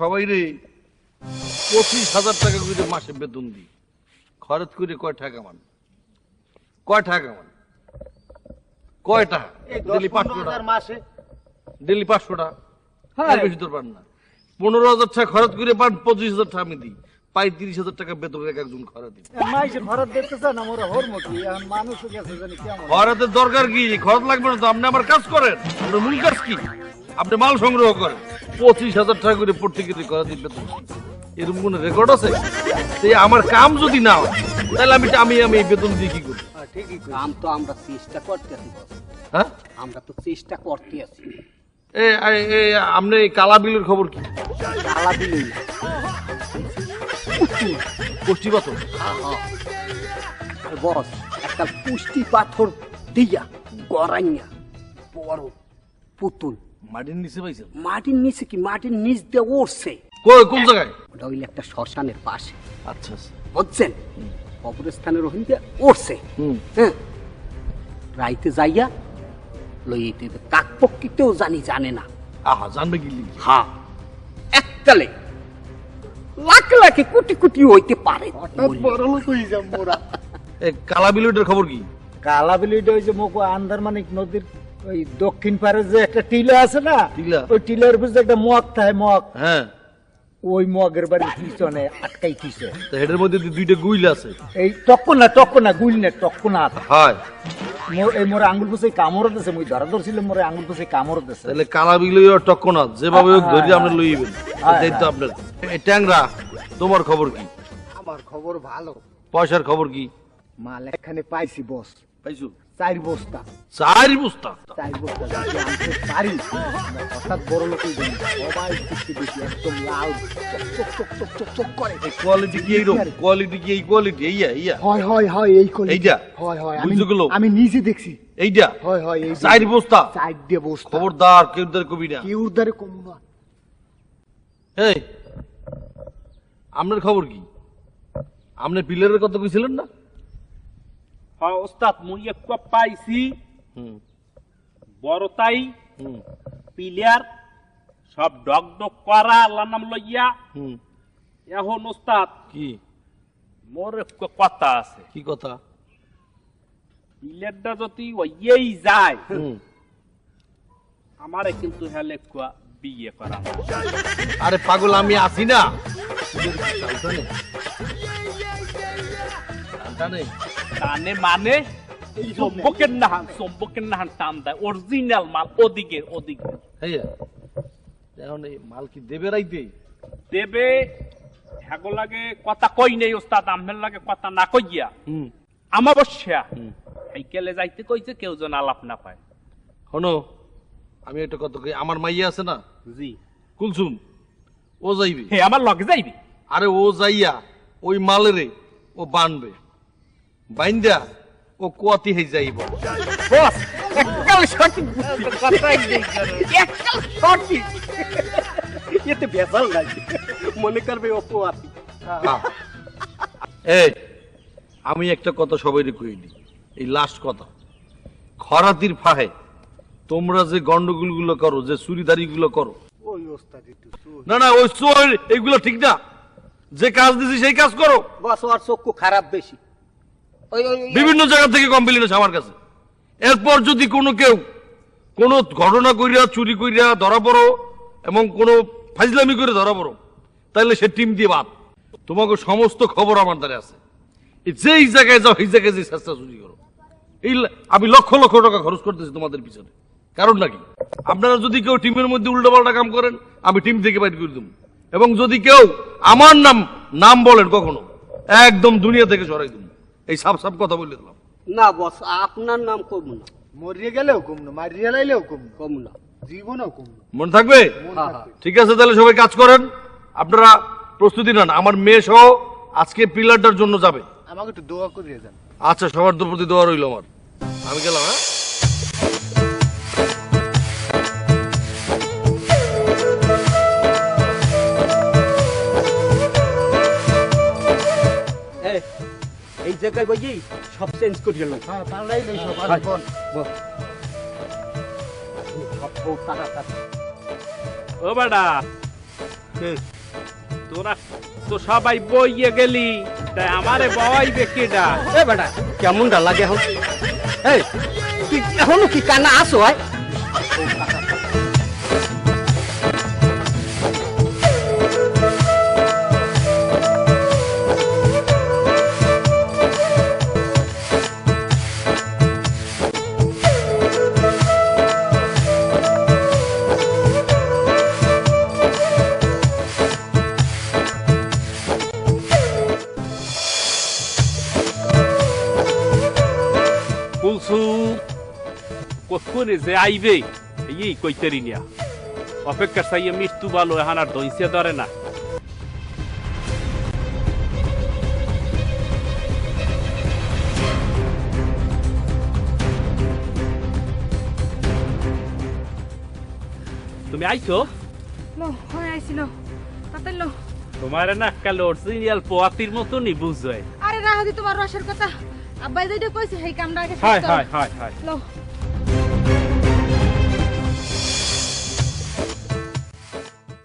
সবাই রে পঁচিশ হাজার টাকা করে মাসে বেতন দিই খরচ করে কয় টাকা মান? কয় টাকা মান? কয় টাকা? এই ডেলি পাঁচশো টাকা। মাসে। ডেলি পাঁচশো টাকা। হ্যাঁ। বেশি তো পান না। পনেরো হাজার টাকা খরচ করে পান পঁচিশ হাজার টাকা আমি দিই। পাই তিরিশ হাজার টাকা বেতনের এক একজন খরচ দিই। ভারত দেখতেছে না মোরা হরমতি এখন মানুষ গেছে জানি কেমন। খরচের দরকার কি? খরচ লাগবে না তো আপনি আমার কাজ করেন। আপনার মূল কাজ কি? আপনি মাল সংগ্রহ করেন। পঁচিশ হাজার টাকা করে প্রত্যেকের দিন বেতন। এরকম কোনো রেকর্ড আছে? সেই আমার কাম যদি না হয় তাহলে আমি আমি আমি এই বেতন দিয়ে কি করি হ্যাঁ। কাম তো আমরা চেষ্টা করতে আছি হ্যাঁ? আমরা তো চেষ্টা করতে আছি আপনি এই কালা বিলের খবর কি? না পুষ্টি পাথর? বস একটা পুষ্টি পাথর দিয়া গড়াইয়া বড় পুতুল মাটির নিচে পাইছেন? মাটির নিচে কি? মাটির নিচ দিয়ে উঠছে কই কোন জায়গায়? ওটা হইলে একটা শ্মশানের পাশে। আচ্ছা আচ্ছা। বুঝছেন? কবরস্থানের ওখান দিয়ে উঠছে হ্যাঁ? রাইতে যাইয়া লইতে কাক পক্ষিতেও জানি জানে না। আহা জানবে কি হ্যাঁ। এককালে লাখ লাখে কোটি কোটি হইতে পারে। বড় লোক হয়ে মোরা কালা খবর কি? কালাবিলিটা ওই যে মোকো আন্দারমানিক নদীর ওই দক্ষিণ পারে যে একটা টিলা আছে না টিলা? ওই টিলার উপরে একটা মগ থাকে মগ হ্যাঁ। ওই মগের বাড়ির পিছনে আটকাই কিছে তো হেডের মধ্যে দুইটা গুইল আছে। এই টক্কনা টক্কনা গুইল না টক্কনা হয়। মোর এই মোর আঙ্গুল পুষে কামড় দিছে মুই ধরা ধরছিল মোর আঙ্গুল পুষে কামড় দিছে তাহলে কালা বিলে টক্কনাথ যেভাবে হোক ধরে আপনি লইবেন হ্যাঁ, দায়িত্ব আপনার। এই ট্যাংরা তোমার খবর কি? আমার খবর ভালো। পয়সার খবর কি? মাল একখানে পাইছি বস। পাইছো? চার বস্তা চারি বস্তা যদি আনতে পারি। হঠাৎ বড় লোক হয়ে সবাই খুশি দেখি একদম লাল। চক চক চক চক চক চক করে কোয়ালিটি কি এইরকম? কোয়ালিটি কি এই কোয়ালিটি এইয়া এইয়া হয় হয় হয় এই এইটা? হয় হয় আমি আমি নিজে দেখছি। এইটা হয় হয় এই চারি বস্তা চার দিয়ে বস্তা খবরদার কেউ কবি না। কি উদ্ধারে কমু না। এই আপনার খবর কি? আপনি পিলারের কথা কইছিলেন না? হ্যাঁ ওস্তাদ মুই একটু পাইছি হুম বড়তাই হুম পিলিয়ার সব ডক ডক করা আল্লাহ নাম লইয়া হুম এখন ওস্তাদ কি মোর কথা আছে কি কথা পিলিয়ারটা যদি ওইয়েই যায় হুম আমারে কিন্তু হেলে একটু বিয়ে করা আরে পাগল আমি আসি না টানে মানে সম্পর্কের নাহান সম্পর্কের নাহান টান দেয়। অরিজিনাল মাল ওদিকে ওদিকে হ্যাঁ এখন এই মাল কি দেবে রাইতে? দেবে হ্যাগো লাগে কথা কই নেই ওস্তাদ আমের লাগে কথা না কইয়া। হুম। আমাবস্যা। সাইকেলে যাইতে কইছে কেউ যেন আলাপ না পায়। শোনো আমি একটা কথা কই আমার মাইয়া আছে না? জি। কুলসুম ও যাইবে? হে আমার লগে যাইবি? আরে ও যাইয়া ওই মালেরে ও বানবে। বাইন্দা ও কুয়াতি হয়ে যাইব। বস এককাল সঠিক বুদ্ধি। কথাই নেই এককাল সঠিক এতে নাই। মনে করবে অপরাধী হ্যাঁ। এই আমি একটা কথা সবাইকে কইলি এই লাস্ট কথা। খরাতির ফাহে তোমরা যে গন্ডগোলগুলো করো যে চুরিদারি গুলো করো। না না ওই চোর এইগুলো ঠিক না। যে কাজ দিছি সেই কাজ করো। বস ওর চক্ষু খারাপ বেশি। বিভিন্ন জায়গা থেকে কমপ্লেন আছে আমার কাছে। এরপর যদি কোনো কেউ কোনো ঘটনা কইরা চুরি কইরা ধরা পড়ো এবং কোনো ফাজলামি করে ধরা পড়ো তাহলে সে টিম দিয়ে বাদ। তোমাকে সমস্ত খবর আমার দ্বারা আছে। যেই জায়গায় যাও সেই জায়গায় যে চেষ্টা চুরি করো। এই আমি লক্ষ লক্ষ টাকা খরচ করতেছি তোমাদের পিছনে। কারণ নাকি আপনারা যদি কেউ টিমের মধ্যে উল্টোপাল্টা কাম করেন আমি টিম থেকে বাইর করে দেবো। এবং যদি কেউ আমার নাম নাম বলেন কখনো একদম দুনিয়া থেকে সরাই দেবো। এই সাপ সাপ কথা বলে দিলাম। না বস আপনার নাম কমু না। মরিয়ে গেলেও কম না মারিয়ে লাইলেও কম না। কমু না। জীবনও কম না। মনে থাকবে। হ্যাঁ হ্যাঁ। ঠিক আছে তাহলে সবাই কাজ করেন। আপনারা প্রস্তুতি নেন। আমার মেয়ে সহ আজকে পিলারটার জন্য যাবে। আমাকে একটু দোয়া করিয়ে দেন। আচ্ছা সবার প্রতি দোয়া রইল আমার। আমি গেলাম হ্যাঁ? এই জায়গায় সব চেঞ্জ করে গেলাম হ্যাঁ ও বাডা। তোরা তো সবাই বইয়ে গেলি তাই আমারে বই কেডা? এ কেমনটা লাগে হোক এই তুই এখনও কি কানা আসো হয় কতক্ষণে যে আইবে? এই কইতেরি নিয়া অপেক্ষা সাইয়ে মৃত্যু ভালো এখন আর ধরে না। তুমি আইছো? আইছিল। তাতে লো। তোমার না কাল অরিজিনাল পোয়াতির মতনই বুঝয়। আরে রাহাদি তোমার রসের কথা। আব্বাই যেটা কইছে সেই কামটা আগে হায়। হায় হায় হায়। লো।